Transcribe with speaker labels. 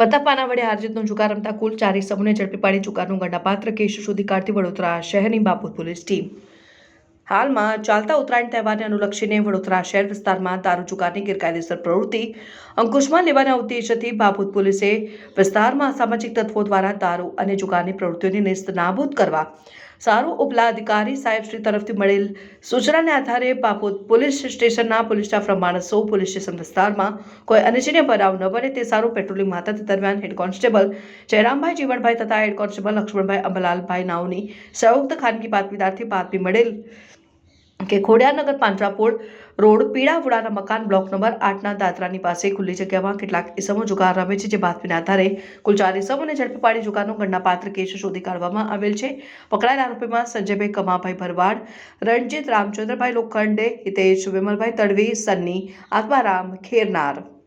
Speaker 1: પત્તાપાના વડે હારજીતનો જુગાર રમતા કુલ ચાર સમૂહને ઝડપી પાડી જુગારનું ગંડાપાત્ર કેસ શોધી કાઢતી વડોદરા શહેરની બાપુત પોલીસ ટીમ. હાલમાં ચાલતા ઉત્તરાયણ તહેવારને અનુલક્ષીને વડોદરા શહેર વિસ્તારમાં દારૂ જુગારની ગેરકાયદેસર પ્રવૃત્તિ અંકુશમાં લેવાના ઉદ્દેશ્યથી બાપુત પોલીસે વિસ્તારમાં અસામાજિક તત્વો દ્વારા દારૂ અને જુગારની પ્રવૃત્તિઓને નેસ્ત નાબૂદ કરવા સારું ઉપલા અધિકારી સાહેબ શ્રી તરફથી મળેલ સૂચનાને આધારે બાપુત પોલીસ સ્ટેશનના પોલીસ સ્ટાફ માણસો પોલીસ સ્ટેશન વિસ્તારમાં કોઈ અનિચ્છનીય બનાવ ન બને તે સારું પેટ્રોલિંગ માતા દરમિયાન હેડ કોન્સ્ટેબલ જયરામભાઈ જીવણભાઈ તથા હેડ કોન્સ્ટેબલ લક્ષ્મણભાઈ અંબલાલભાઈ નાવની સંયુક્ત ખાનગી બાતમીદારથી બાતમી મળેલ. કે ખોડિયારનગર પાંજરાપોળ રોડ પીળાવુડાના મકાન બ્લોક નંબર આઠના દાદરાની પાસે ખુલ્લી જગ્યામાં કેટલાક ઇસમો જુગાર રમે છે, જે બાતમીના આધારે કુલ ચાર ઇસમોને ઝડપી પાડી જુગારનો ગણનાપાત્ર કેસ શોધી કાઢવામાં આવેલ છે. પકડાયેલા આરોપીમાં સંજયભાઈ કમાભાઈ ભરવાડ, રણજીત રામચંદ્રભાઈ લોખંડે, હિતેશ વિમલભાઈ તડવી, સન્ની, આત્મારામ ખેરનાર.